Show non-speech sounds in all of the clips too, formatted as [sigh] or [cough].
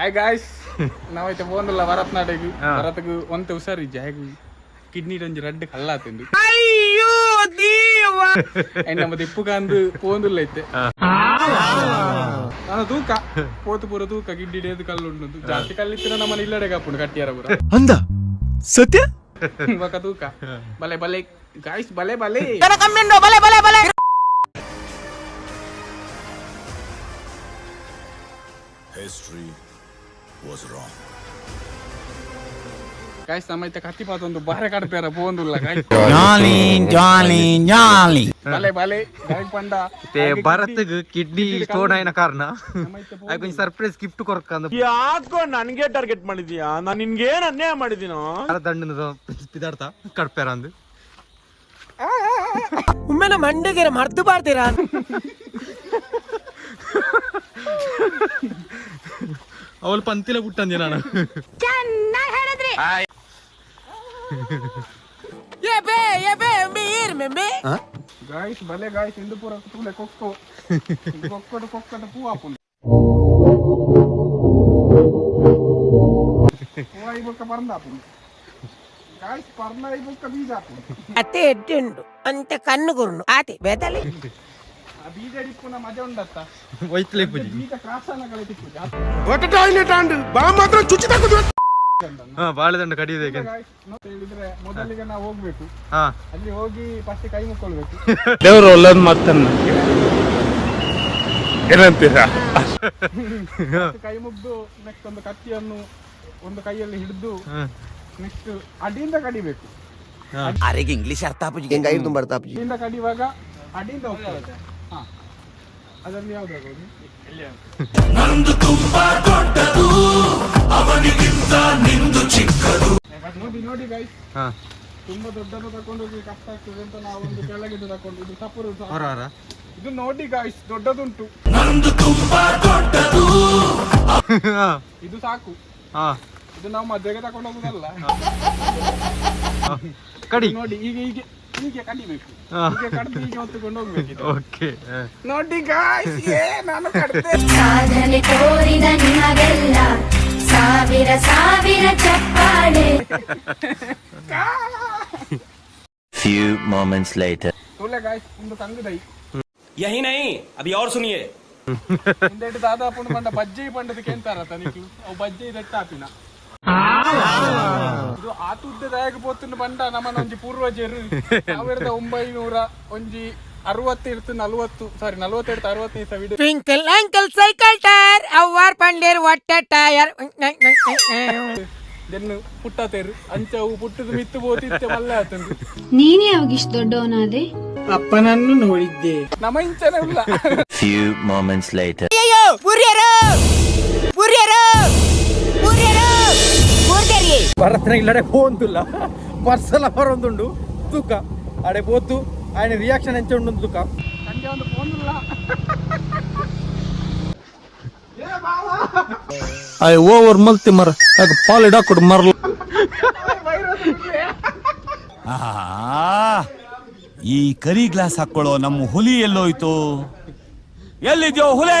Hi guys [laughs] ನಾವೈತೆ ಒಂದಲ್ಲ ಭರತ್ನಾಟಕಿ ಭರತ್ಗೆ ಒಂತ ಇಜ್ಜ ಹೇಗೆ? ಕಿಡ್ನಿ ಒಂಜಿ ರೆಡ್ ಕಲ್ಲ ತಿಂದು. ಅಯ್ಯೋ ದೇವ ಎಂಡ ಮತ್ತೆ ಇಪ್ಪು ಕಾಂದು ಐತೆ. ನಾನು ತೂಕ. ಪೋತು ಪೂರ ತೂಕ ಕಿಡ್ನಿ ಡೇದು ಕಲ್ಲು ಉಂಡು ಜಾಸ್ತಿ ಕಲ್ಲಿತ್ತಿರ ನಮ್ಮನೆ ಇಲ್ಲಡೆ ಕಾಪುಂಡು ಕಟ್ಟಿಯಾರ ಪೂರ. ಅಂದ ಸತ್ಯ? ಇವಾಗ ತೂಕ. ಬಲೆ ಬಲೆ. ಗಾಯ್ಸ್ ಬಲೆ ಬಲೆ. ಬಲೆ ಬಲೆ ಬಲೆ. History was wrong. ಗಾಯ್ಸ್ ನಮ್ಮೈತೆ ಕತ್ತಿ ಪಾತ ಒಂದು ಬಾರೆ ಕಡ್ಪೇರ పోందుಲ್ಲ ಗಾಯ್ಸ್ ಜಾಲಿ ಜಾಲಿ ಜಾಲಿ. ಬಲೆ ಬಲೆ ಗಾಯಕ್ ಪಂಡ ಮತ್ತೆ ಭರತ್ಗೆ ಕಿಡ್ನಿ ಸ್ಟೋನ್ ಆಯ್ನ ಕಾರಣ. ನಮ್ಮೈತೆ ಅದಕ್ಕೆ ಒಂದು ಸರ್ಪ್ರೈಸ್ ಗಿಫ್ಟ್ ಕೊರಕಂದ ಯಾಕೋ ನನ್ಗೆ ಟಾರ್ಗೆಟ್ ಮಾಡಿದ್ಯಾ? ನಾನು ನಿನ್ಗೇನ್ ಅನ್ಯಾಯ ಮಾಡಿದೀನೋ ದಂಡದ ಪಿದಾರ್ಥ ಕಡ್ಪೇರ ಅಂದು. ಒಮ್ಮೆನ ಮಂಡೆಗೆ ಮರ್ತು ಪಾಡ್ತೀರಾ ಅವಳು ಪಂತಿಲ ಬಿಟ್ಟಂದೆ ನಾನು ಏ ಬೇ ಏ ಬೇ ಮೀರ್ ಮೆಮ್ಮೆ ಗಾಯ್ಸ್ ಬಲೆ ಗಾಯ್ಸ್ ಇಂದು ಪೂರ ತೂಲೆ ಕೊಕ್ಕೋ ಕೊಕ್ಕಟ ಕೊಕ್ಕಟ ಪೂ ಹಾಪುಂಡು ಪೂ ಐಬೊಕ್ಕ ಪರ್ಂದ ಹಾಪುಂಡು ಗಾಯ್ಸ್ ಪರ್ನ ಐಬೊಕ್ಕ ಬೀಜ ಹಾಪುಂಡು ಅತ್ತೆ ಎಡ್ಡುಂಡು ಅಂತ ಕಣ್ಣು ಗುರುಂಡು ಆತಿ ಬೇತಲಿ ಪೂಜಿ. ತಿಪ್ಪು ಹಾ ಬಾಳೆದಂಡ ಕಡಿಯೋದಕ್ಕೆ ಗಾಯ್ಸ್ ಹೇಳಿದ್ರೆ ಮೊದಲಿಗೆ ನಾವು ಹೋಗ್ಬೇಕು. ಹಾ. ಅಲ್ಲಿ ಹೋಗಿ ಫಸ್ಟ್ ಕೈ ಮುಕ್ಕೊಳ್ಬೇಕು. ದೇವ್ರು ಒಳ್ಳೇದ್ ಮಾತನ್ನ ಏನಂತೀರಾ? ಕೈ ಮುಗ್ದು ನೆಕ್ಸ್ಟ್ ಒಂದು ಕತ್ತಿಯನ್ನು ಒಂದು ಕೈಯಲ್ಲಿ ಹಿಡಿದು ನೆಕ್ಸ್ಟ್ ಅಡಿಯಿಂದ ಕಡಿಬೇಕು. ಅರೆಗೆ ಇಂಗ್ಲಿಷ್ ಅರ್ಥ ಆಪುಜಿ ಅಡಿಯಿಂದ ಕಡಿಯುವಾಗ ಅಡಿಯಿಂದ ಹೋಗ್ತಾರೆ ಅದರಲ್ಲಿ ಯಾವ್ದಾಗೋದು ನೋಡಿ ನೋಡಿ ಗೈಸ್ ಹಾ. ತುಂಬಾ ದೊಡ್ಡದು ತಕೊಂಡೋಗಿ ಕಷ್ಟ ಆಗ್ತದೆ ಅಂತ ನಾವು ಒಂದು ಕೆಳಗಿದ್ದು ತಕೊಂಡು ಇದು ಹೊರ ಇದು ನೋಡಿ ಗಾಯ್ಸ್ ದೊಡ್ಡದುಂಟು. ಹಾ. ಇದು ಸಾಕು. ಹಾ. ಇದು ನಾವು ಮದುವೆಗೆ ತಕೊಂಡು ಹೋಗುದಲ್ಲ. ಕಡಿ. ನೋಡಿ ಈಗ ಹೀಗೆ ಹೀಗೆ ಕಡಿಬೇಕು ಹಾ. ಹೀಗೆ ಕಡ್ದು ಹೀಗೆ ಹೊತ್ತುಕೊಂಡು ಹೋಗ್ಬೇಕು ಇದು. ಓಕೆ ನೋಡಿ ಗಾಯ್ಸ್ ಏ ನಾನು ಕಡ್ದೆ ಸಾಧನೆ ತೋರಿದ ನಿಮಗೆಲ್ಲ ಸಾವಿರ ಸಾವಿರ ಚಪ್ಪಾಳೆ Few moments later. ತುಲೆ ಗಾಯ್ಸ್ ಒಂದು ಕಂಗದೈ ಯಹಿ ನೈ ಅಭಿ और सुनिए ಹಿಂದೆಟ್ಟು ದಾದಾಪುಂಡು ಪಂಡ ಬಜ್ಜಿ ಪಂಡದ ಕೇಂತಾರ ತನಿಕು ಅವು ಬಜ್ಜಿ ದೆಟ್ಟಾಪಿನ ಇದು ಆತುದ್ದ ದಾಯಕ ಪೋತುಂಡು ಪಂಡ ನಮ್ಮನ ಒಂಜಿ ಪೂರ್ವಜರು. [laughs] ಸಾವಿರದ ಒಂಬೈನೂರ ಒಂಜಿ ಅರವತ್ತು ಇರ್ತು ನಲ್ವತ್ತು ಸಾರಿ ಅರವತ್ತೈದು ಸಾವಿರ ಟ್ವಿಂಕಲ್ ಅಂಕಲ್ ಸೈಕಲ್ ಟೈರ್ ಅವ್ವಾರ್ ಪಂಡೇರ್ ಒಟ್ಟ ಟೈರ್ ಅಂಚವು ಪುಟ್ಟದು ಮಿತ್ತು ಬೋತಿತ್ತೆ ಮಲ್ಲ ಆತಂದು ನೀನೇ ಅವಾಗಿಷ್ಟು ದೊಡ್ಡವನಾದೆ? ಅಪ್ಪನನ್ನು ನೋಡಿದ್ದೆ. ನಮ್ಮ ಇಂಚನೆ ಇಲ್ಲ Few moments later. ಅಯ್ಯೋ ಪುರಿಯರು ಪುರಿಯರು ಪುರಿಯರು ಪುರ್ಗರಿ ಭರತ್ನ ಇಲ್ಲಡೆ ಹೋಂತಿಲ್ಲ ಪರ್ಸಲ ಬರೊಂದುಂಡು ತೂಕ. ಅಡೆ ಬೋತು ಆಯ್ನ ರಿಯಾಕ್ಷನ್ ಎಂಚ ಉಂಡು ತೂಕ. ಸಂಜೆ ಒಂದು ಓವರ್ ಮಲ್ತಿ ಮರ. ಯಾಕೆ ಇಡಾಕ್ ಕೊಡು ಮರ. ಈ ಕರಿ ಗ್ಲಾಸ್ ಹಾಕೊಳ್ಳೋ ನಮ್ಮ ಹುಲಿ ಎಲ್ಲೋಯ್ತು. ಎಲ್ಲಿದ್ಯೋ ಹುಲೇ?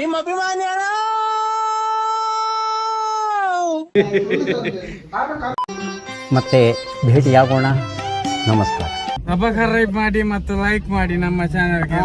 ನಿಮ್ಮ ಅಭಿಮಾನಿ ಮತ್ತೆ ಭೇಟಿಯಾಗೋಣ. ನಮಸ್ಕಾರ. ಸಬ್ಸ್ಕ್ರೈಬ್ ಮಾಡಿ ಮತ್ತು ಲೈಕ್ ಮಾಡಿ ನಮ್ಮ ಚಾನೆಲ್ಗೆ